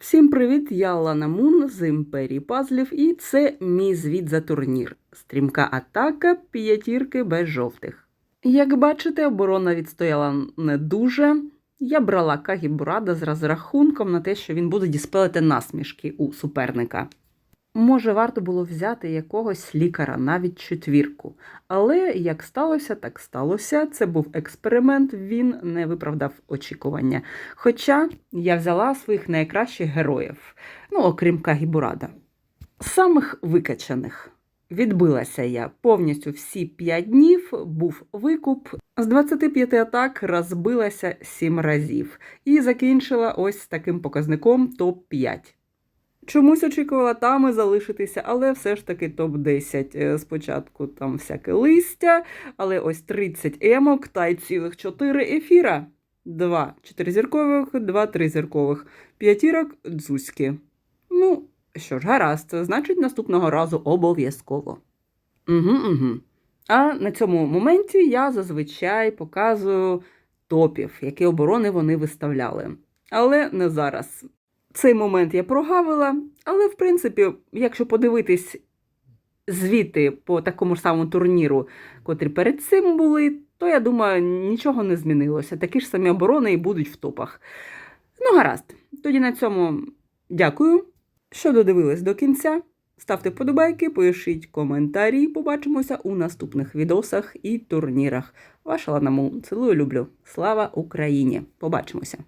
Всім привіт! Я Лана Мун з імперії пазлів, і це мій звіт за турнір. Стрімка атака п'ятірки без жовтих. Як бачите, оборона відстояла не дуже. Я брала Кагібурада з розрахунком на те, що він буде діспелити насмішки у суперника. Може, варто було взяти якогось лікаря, навіть четвірку. Але як сталося, так сталося. Це був експеримент, він не виправдав очікування. Хоча я взяла своїх найкращих героїв, ну окрім Кагібурада. Самих викачаних. Відбилася я повністю всі 5 днів, був викуп. З 25 атак розбилася 7 разів і закінчила ось таким показником топ-5. Чомусь очікувала там і залишитися, але все ж таки топ-10. Е, Спочатку там всяке листя, але ось 30 емок та й цілих 4 ефіра. Два 4 зіркових, два 3 зіркових, п'ятірок дзузьки. Ну, що ж, гаразд, значить, наступного разу обов'язково. Угу, угу. А на цьому моменті я зазвичай показую топів, які оборони вони виставляли. Але не зараз. Цей момент я прогавила, але в принципі, якщо подивитись звіти по такому ж самому турніру, котрі перед цим були, то я думаю, нічого не змінилося. Такі ж самі оборони і будуть в топах. Ну, гаразд. Тоді на цьому дякую, що додивились до кінця. Ставте вподобайки, пишіть коментарі. Побачимося у наступних відосах і турнірах. Ваша Лана Мун. Цілую, люблю. Слава Україні! Побачимося!